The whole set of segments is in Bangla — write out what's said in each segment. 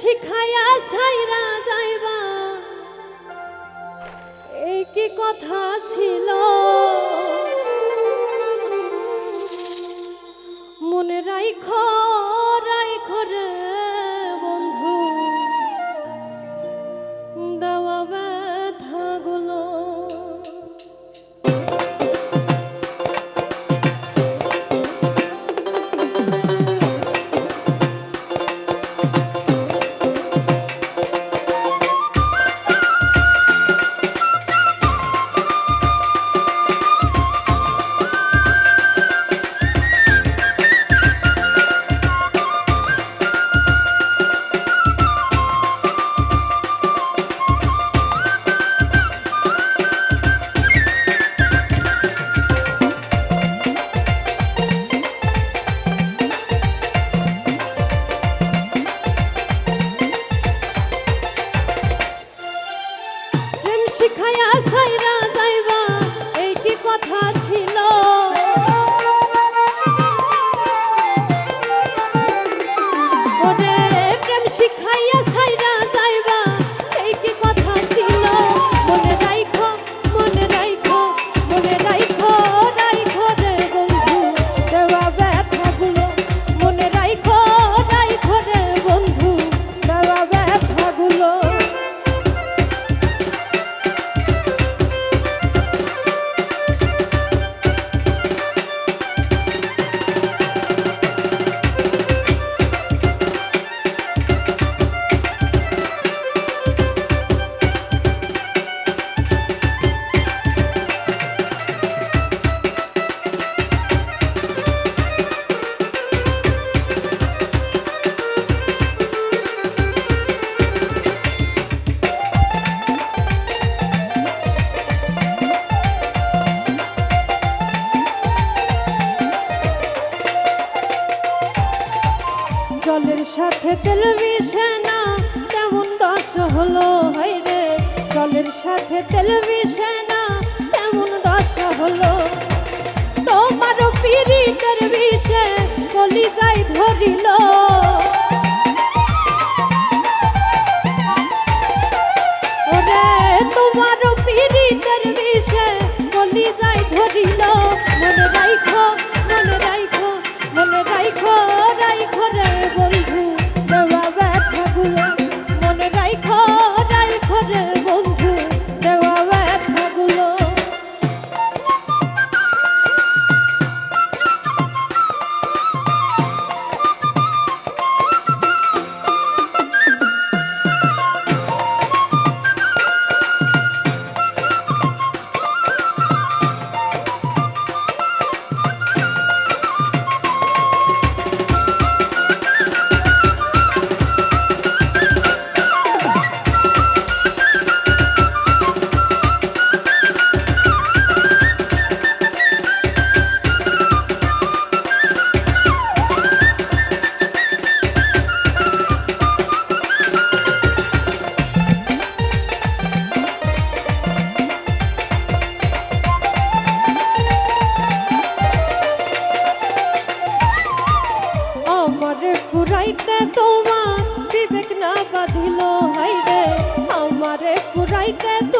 শিখাইয়া সাইরা যাইবা। এই কি কথা ছিল। মনে রাইখ মোরে প্রেম শিখাইয়া জলের সাথে তেল মিশে না তেমন দশা হলো। তোমার পিড়িতের বিষে কলি যাই ধরিল। like that.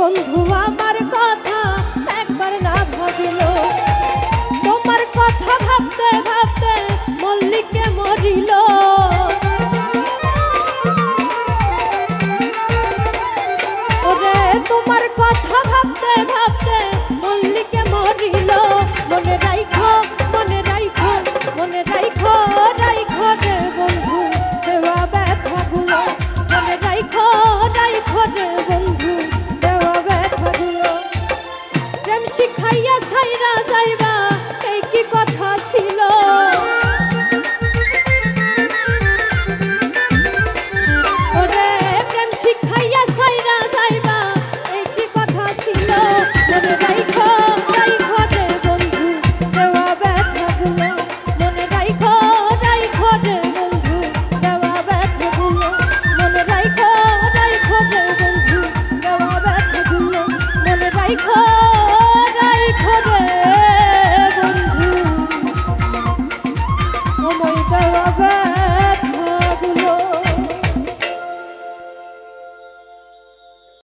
বন্ধু আমার।